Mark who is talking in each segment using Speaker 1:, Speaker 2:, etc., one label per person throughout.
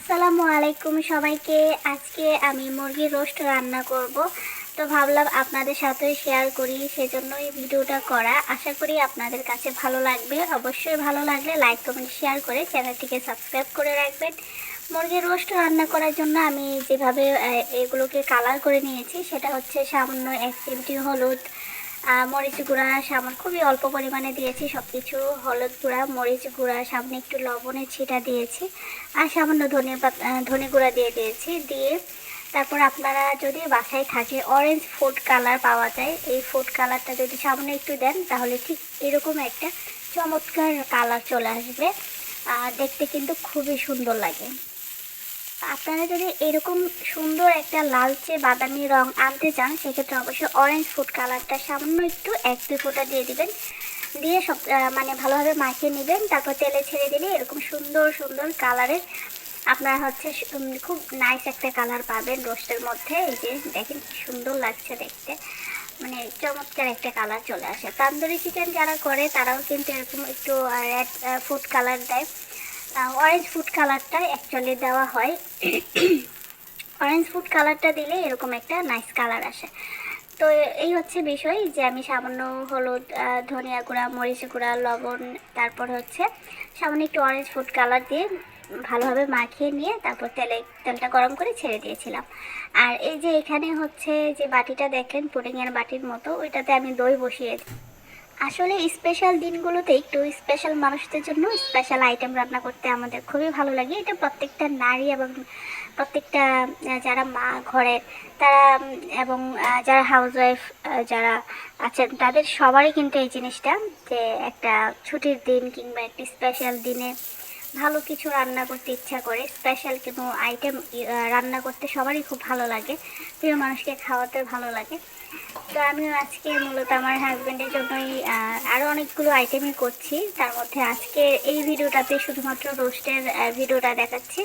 Speaker 1: আসসালামু আলাইকুম সবাইকে। আজকে আমি মুরগির রোস্ট রান্না করব। তো ভাবলাম আপনাদের সাথে শেয়ার করি, সেজন্যই ভিডিওটা করা। আশা করি আপনাদের কাছে ভালো লাগবে। অবশ্যই ভালো লাগলে লাইক, কমেন্ট, শেয়ার করে চ্যানেলটিকে সাবস্ক্রাইব করে রাখবেন। মুরগির রোস্ট রান্না করার জন্য আমি যেভাবে এগুলোকে কালার করে নিয়েছি, সেটা হচ্ছে সামান্য এক চিমটি হলুদ মরিচ গুঁড়া, সামান্য খুবই অল্প পরিমাণে দিয়েছি সব কিছু হলুদ গুঁড়া, মরিচ গুঁড়া, সামনে একটু লবণের ছিটা দিয়েছি, আর সামান্য ধনে ধনে গুঁড়া দিয়ে দিয়েছি, দিয়ে তারপর আপনারা যদি বাসায় থাকে অরেঞ্জ ফুড কালার পাওয়া যায়, এই ফুড কালারটা যদি সামনে একটু দেন, তাহলে ঠিক এরকম একটা চমৎকার কালার চলে আসবে, আর দেখতে কিন্তু খুবই সুন্দর লাগে। আপনারা যদি এরকম সুন্দর একটা লালচে বাদামি রং আনতে চান, সেক্ষেত্রে অবশ্যই অরেঞ্জ ফুড কালারটা সামান্য একটু এক, দুই ফোঁটা দিয়ে দিবেন। দিয়ে সব মানে ভালোভাবে মাখিয়ে নেবেন। তারপর তেলে ছেড়ে দিলে এরকম সুন্দর সুন্দর কালারের আপনার হচ্ছে খুব নাইস একটা কালার পাবেন রোস্টের মধ্যে। এই যে দেখেন সুন্দর লাগছে দেখতে। মানে চমৎকার একটা কালার চলে আসে। তান্দুরি চিকেন যারা করে, তারাও কিন্তু এরকম একটু রেড ফুড কালার দেয়। অরেঞ্জ ফুড কালারটা অ্যাকচুয়ালি দেওয়া হয়। অরেঞ্জ ফুড কালারটা দিলে এরকম একটা নাইস কালার আসে। তো এই হচ্ছে বিষয় যে আমি সামান্য হলুদ ধনিয়া গুঁড়া, মরিচ গুঁড়া, লবণ, তারপর হচ্ছে সামান্য একটু অরেঞ্জ ফুড কালার দিয়ে ভালোভাবে মাখিয়ে নিয়ে তারপর তেলে, তেলটা গরম করে ছেড়ে দিয়েছিলাম। আর এই যে এখানে হচ্ছে যে বাটিটা দেখলেন, পুডিংয়ের বাটির মতো, ওইটাতে আমি দই বসিয়েছি আসলে স্পেশাল দিনগুলোতে একটু স্পেশাল মানুষদের জন্য স্পেশাল আইটেম রান্না করতে আমাদের খুবই ভালো লাগে। এটা প্রত্যেকটা নারী এবং প্রত্যেকটা যারা মা ঘরে, তারা এবং যারা হাউসওয়াইফ যারা আছেন, তাদের সবারই কিন্তু এই জিনিসটা যে একটা ছুটির দিন কিংবা একটি স্পেশাল দিনে ভালো কিছু রান্না করতে ইচ্ছা করে স্পেশাল কোনো আইটেম রান্না করতে সবারই খুব ভালো লাগে। প্রিয় মানুষকে খাওয়াতে ভালো লাগে। তো আমিও আজকে মূলত আমার হাজব্যান্ডের জন্যই আহ, আরও অনেকগুলো আইটেমই করছি। তার মধ্যে আজকে এই ভিডিওটাতে শুধুমাত্র রোস্টের ভিডিওটা দেখাচ্ছি।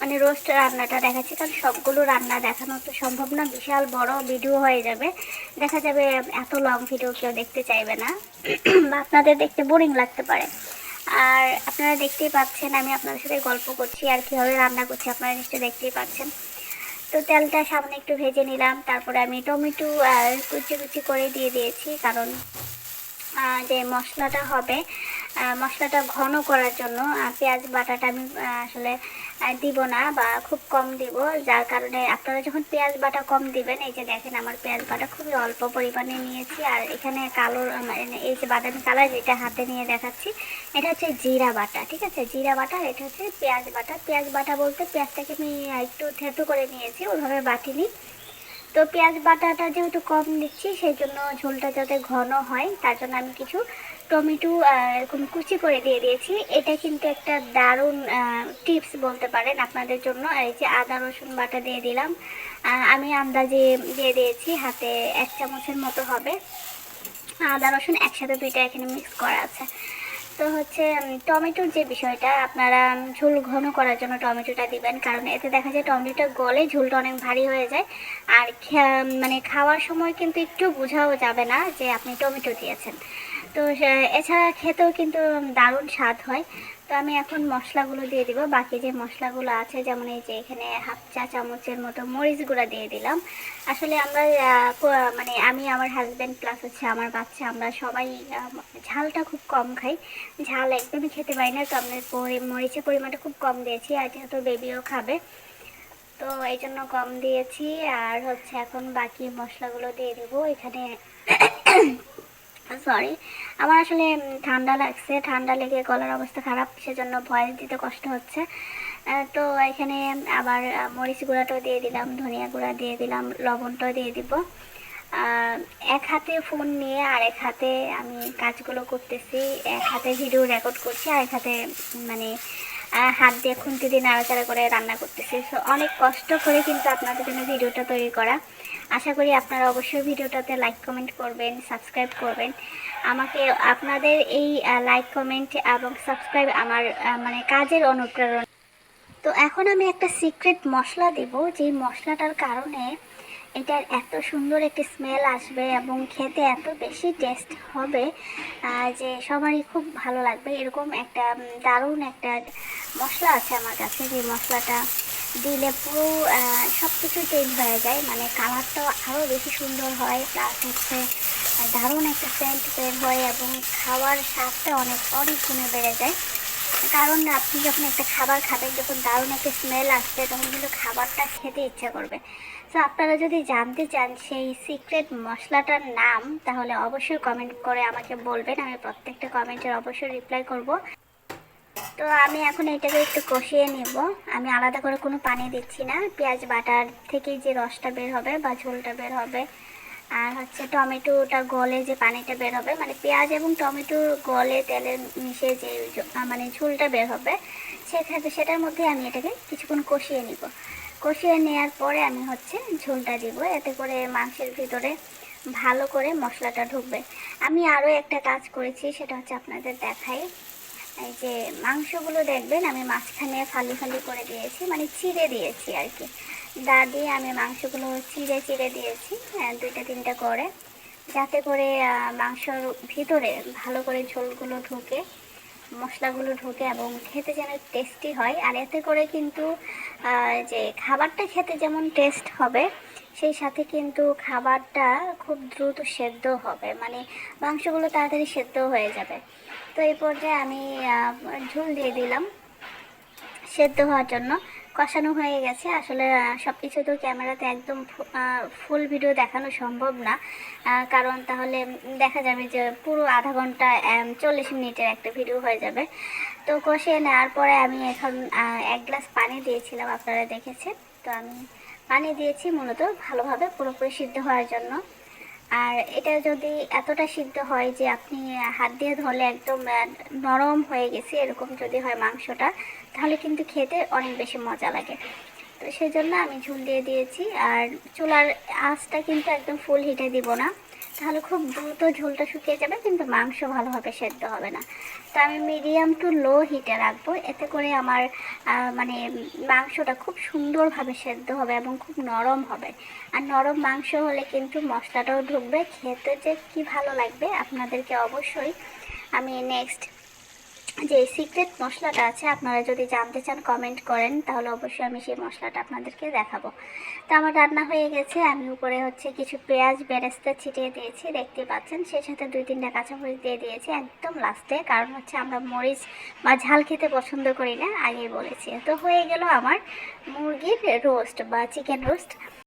Speaker 1: মানে রোস্ট রান্নাটা দেখাচ্ছি কারণ সবগুলো রান্না দেখানো তো সম্ভব না বিশাল বড় ভিডিও হয়ে যাবে। দেখা যাবে এত লং ভিডিও কেউ দেখতে চাইবে না। বা আপনাদের দেখতে বোরিং লাগতে পারে। আর আপনারা দেখতেই পাচ্ছেন আমি আপনাদের সাথে গল্প করছি আর কীভাবে রান্না করছি আপনারা নিশ্চয়ই দেখতেই পাচ্ছেন। তো তেলটা সামনে একটু ভেজে নিলাম, তারপরে আমি টমেটো আর কুচি কুচি করে দিয়ে দিয়েছি, কারণ যে মশলাটা হবে মশলাটা ঘন করার জন্য পেঁয়াজ বাটাটা আমি আসলে দিব না বা খুব কম দিব, যার কারণে আপনারা যখন পেঁয়াজ বাটা কম দিবেন, এই যে দেখেন আমার পেঁয়াজ বাটা খুবই অল্প পরিমাণে নিয়েছি, আর এখানে কালো এই যে বাদামি কালার যেটা হাতে নিয়ে দেখাচ্ছি, এটা হচ্ছে জিরা বাটা, ঠিক আছে? জিরা বাটা, এটা হচ্ছে পেঁয়াজ বাটা। পেঁয়াজ বাটা বলতে পেঁয়াজটাকে আমি একটু থেতো করে নিয়েছি, ওইভাবে বাটিনি। তো পেঁয়াজ বাটাটা যেহেতু কম দিচ্ছি সেই জন্য ঝোলটা যাতে ঘন হয়, তার জন্য আমি কিছু টমেটো এরকম কুচি করে দিয়ে দিয়েছি। এটা কিন্তু একটা দারুণ টিপস বলতে পারেন আপনাদের জন্য। এই যে আদা, রসুন বাটা দিয়ে দিলাম। আমি আন্দাজে দিয়ে দিয়েছি, হাতে এক চামচের মতো হবে। আদা, রসুন একসাথে দুইটা এখানে মিক্স করা আছে। তো হচ্ছে টমেটোর যে বিষয়টা, আপনারা ঝুল ঘন করার জন্য টমেটোটা দিবেন। কারণ এতে দেখা যায় টমেটোটা গলে ঝোলটা অনেক ভারী হয়ে যায়। আর মানে খাওয়ার সময় কিন্তু একটু বোঝাও যাবে না যে আপনি টমেটো দিয়েছেন। তো এছাড়া খেতেও কিন্তু দারুণ স্বাদ হয়। তো আমি এখন মশলাগুলো দিয়ে দিব। বাকি যে মশলাগুলো আছে, যেমন এই যে এখানে হাফ চা চামচের মতো মরিচ গুঁড়া দিয়ে দিলাম। আসলে আমরা মানে আমি আমার হাজব্যান্ড প্লাস হচ্ছে আমার বাচ্চা, আমরা সবাই ঝালটা খুব কম খাই। ঝাল একদমই খেতে পারি না, তো আমরা মরিচের পরিমাণটা খুব কম দিয়েছি, আর যেহেতু বেবিও খাবে, তো এই জন্য কম দিয়েছি। আর হচ্ছে এখন বাকি মশলাগুলো দিয়ে দিব। এখানে সরি আমার আসলে ঠান্ডা লাগছে, ঠান্ডা লেগে গলার অবস্থা খারাপ, সেজন্য ভয়েস দিতে কষ্ট হচ্ছে। তো এখানে আবার মরিচ গুঁড়াটাও দিয়ে দিলাম, ধনিয়া গুঁড়া দিয়ে দিলাম, লবণটাও দিয়ে দিব। এক হাতে ফোন নিয়ে আর এক হাতে আমি কাজগুলো করতেছি, এক হাতে ভিডিও রেকর্ড করছি আর এক হাতে মানে হাত দিয়ে খুন্তি দিয়ে নাড়াচাড়া করে রান্না করতেছি। সো অনেক কষ্ট করে কিন্তু আপনাদের জন্য ভিডিওটা তৈরি করা। আশা করি আপনারা অবশ্যই ভিডিওটাতে লাইক কমেন্ট করবেন সাবস্ক্রাইব করবেন। আমাকে আপনাদের এই লাইক কমেন্ট এবং সাবস্ক্রাইব আমার মানে কাজের অনুপ্রেরণা। তো এখন আমি একটা সিক্রেট মশলা দেব যে মশলাটার কারণে এটার এত সুন্দর একটি স্মেল আসবে এবং খেতে এত বেশি টেস্ট হবে যে সবারই খুব ভালো লাগবে। এরকম একটা দারুণ একটা মশলা আছে আমার কাছে, যে মশলাটা। দিলে পুরো সব কিছু চেঞ্জ হয়ে যায়। মানে কালারটাও আরও বেশি সুন্দর হয় প্লাস হচ্ছে দারুণ একটা সেন্ট বের হয় এবং খাওয়ার স্বাদটা অনেক অনেক গুণে বেড়ে যায়। কারণ আপনি যখন একটা খাবার খাবেন, যখন দারুণ একটা স্মেল আসবে, তখন কিন্তু খাবারটা খেতে ইচ্ছা করবে। তো আপনারা যদি জানতে চান সেই সিক্রেট মশলাটার নাম, তাহলে অবশ্যই কমেন্ট করে আমাকে বলবেন। আমি প্রত্যেকটা কমেন্টের অবশ্যই রিপ্লাই করব। তো আমি এখন এটাকে একটু কষিয়ে নেব। আমি আলাদা করে কোনো পানি দিচ্ছি না। পেঁয়াজ বাটার থেকেই যে রসটা বের হবে বা ঝোলটা বের হবে, আর হচ্ছে টমেটোটা গলে যে পানিটা বের হবে মানে পেঁয়াজ এবং টমেটো গলে তেলে মিশে যে মানে ঝোলটা বের হবে, সেখানে সেটার মধ্যে আমি এটাকে কিছুক্ষণ কষিয়ে নিব। কষিয়ে নেওয়ার পরে আমি হচ্ছে ঝোলটা দিব। এতে করে মাংসের ভিতরে ভালো করে মশলাটা ঢুকবে। আমি আরও একটা কাজ করেছি, সেটা হচ্ছে আপনাদের দেখাই। এই যে মাংসগুলো দেখবেন আমি মাঝখানে ফালি ফালি করে দিয়েছি মানে চিড়ে দিয়েছি আর কি। দা দিয়ে আমি মাংসগুলো চিড়ে চিড়ে দিয়েছি আহ, দুইটা তিনটা করে। যাতে করে মাংসর ভিতরে ভালো করে ঝোলগুলো ঢুকে। মশলাগুলো ঢোকে এবং খেতে যেন টেস্টি হয়। আর এতে করে কিন্তু যে খাবারটা খেতে যেমন টেস্ট হবে, সেই সাথে কিন্তু খাবারটা খুব দ্রুত সেদ্ধ হবে। মানে মাংসগুলো তাড়াতাড়ি সেদ্ধ হয়ে যাবে। তো এই পর্যায়ে আমি ঝুল দিয়ে দিলাম সেদ্ধ হওয়ার জন্য। কষানো হয়ে গেছে। আসলে সব কিছু তো ক্যামেরাতে একদম ফুল ভিডিও দেখানো সম্ভব না। কারণ তাহলে দেখা যাবে যে পুরো আধা ঘণ্টা চল্লিশ মিনিটের একটা ভিডিও হয়ে যাবে। তো কষিয়ে নেওয়ার পরে আমি এখন এক গ্লাস পানি দিয়েছিলাম, আপনারা দেখেছেন। তো আমি পানি দিয়েছি মূলত ভালোভাবে, পুরোপুরি সিদ্ধ হওয়ার জন্য। আর এটা যদি এতটা সিদ্ধ হয় যে আপনি হাত দিয়ে ধরলে একদম নরম হয়ে গেছে, এরকম যদি হয় মাংসটা, তাহলে কিন্তু খেতে অনেক বেশি মজা লাগে। তো সেই জন্য আমি ঝুল দিয়ে দিয়েছি, আর চুলার আঁচটা কিন্তু একদম ফুল হিটে দিব না। তাহলে খুব দ্রুত ঝোলটা শুকিয়ে যাবে, কিন্তু মাংস ভালোভাবে সেদ্ধ হবে না। তো আমি মিডিয়াম টু লো হিটে রাখব, এতে করে আমার মানে মাংসটা খুব সুন্দরভাবে সেদ্ধ হবে এবং খুব নরম হবে। আর নরম মাংস হলে কিন্তু মশলাটাও ঢুকবে, খেতে যে কি ভালো লাগবে আপনাদেরকে অবশ্যই আমি নেক্সট যে সিক্রেট মশলাটা আছে, আপনারা যদি জানতে চান কমেন্ট করেন, তাহলে অবশ্যই আমি সেই মশলাটা আপনাদেরকে দেখাবো। তো আমার রান্না হয়ে গেছে, আমি উপরে হচ্ছে কিছু পেঁয়াজ বেরেস্তা ছিটিয়ে দিয়েছি, দেখতে পাচ্ছেন, সেই সাথে দুই তিনটা কাঁচামরিচ দিয়ে দিয়েছি, একদম লাস্টে কারণ হচ্ছে আমরা মরিচ বা ঝাল খেতে পছন্দ করি না, আগেই বলেছি। তো হয়ে গেল আমার মুরগির রোস্ট বা চিকেন রোস্ট